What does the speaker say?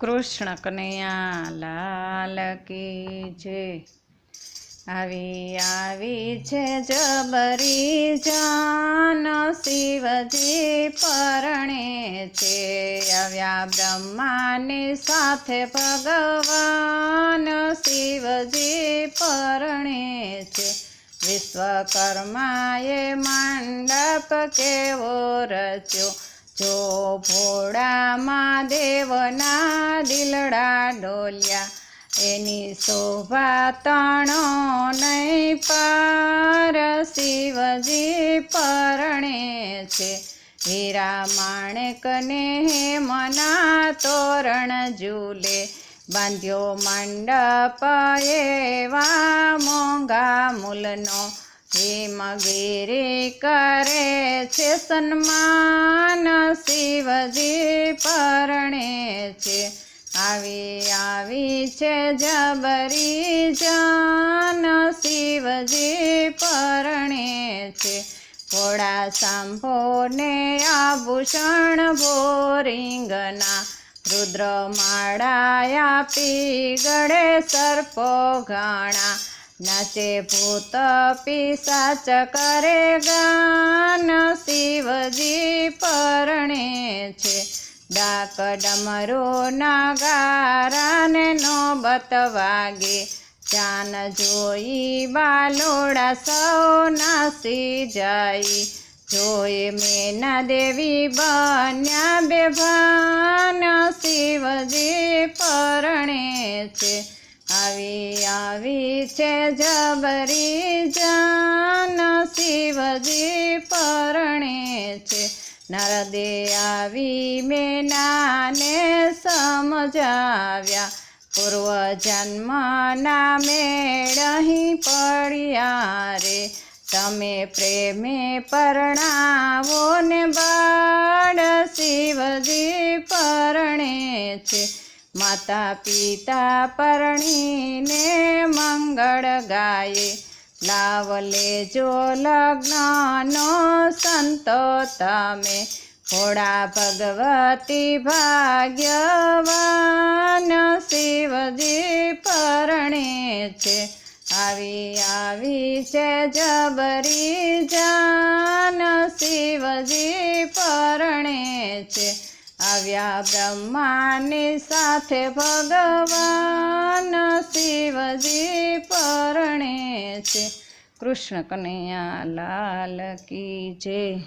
કૃષ્ણ કનૈયા લાલ કી જે? આવી આવી છે જબરી જાન શિવજી પરણે છે. આવ્યા બ્રહ્માની સાથે ભગવાન શિવજી પરણે છે. વિશ્વકર્માએ મંડપ કેવો રચ્યો? જો ભોળામાં દેવના દિલડા ડોલ્યા, એની શોભા તણો નહીં પાર, શિવજી પરણે છે. હીરા માણેકને મના તોરણ ઝૂલે, બાંધ્યો મંડપ એવા મોંઘા મૂલનો હિમગીરી કરે છે સન્માન, શિવજી પરણે છે. આવી આવી છે જબરી જાન શિવજી પરણે છે. ઘોડા સાંભોને આભૂષણ ભોરિંગના રુદ્ર માળાયા પીગળે સર્પો ઘાણા. નાચે ભૂત પિશાચ કરે ગાન, શિવજી પરણે છે. ડાક ડમરો નાગારાને નોબત વાગે. ચાન જોઈ બાલોડા સૌ નાસી જાય. જોઈ મેના દેવી બન્યા બેભાન શિવજી પરણે છે. છે જબરી જાન શિવજી પરણે છે. નરદે આવી મેનાને સમજાવ્યા. પૂર્વ જન્મના મેળ અહીં પડ્યા રે. તમે પ્રેમે પરણાવો ને બાળ માતા પિતા પરણીને મંગળ ગાયે લાવ લેજો લગ્નનો સંતો તમે. ભોળા ભગવતી ભાગ્યવાન શિવજી પરણે છે. આવી આવી છે જબરી જાન શિવજી પરણે છે. આવ્યા બ્રહ્માની સાથે ભગવાન શિવજી પરણે છે. કૃષ્ણ કનૈયા લાલ કી જય.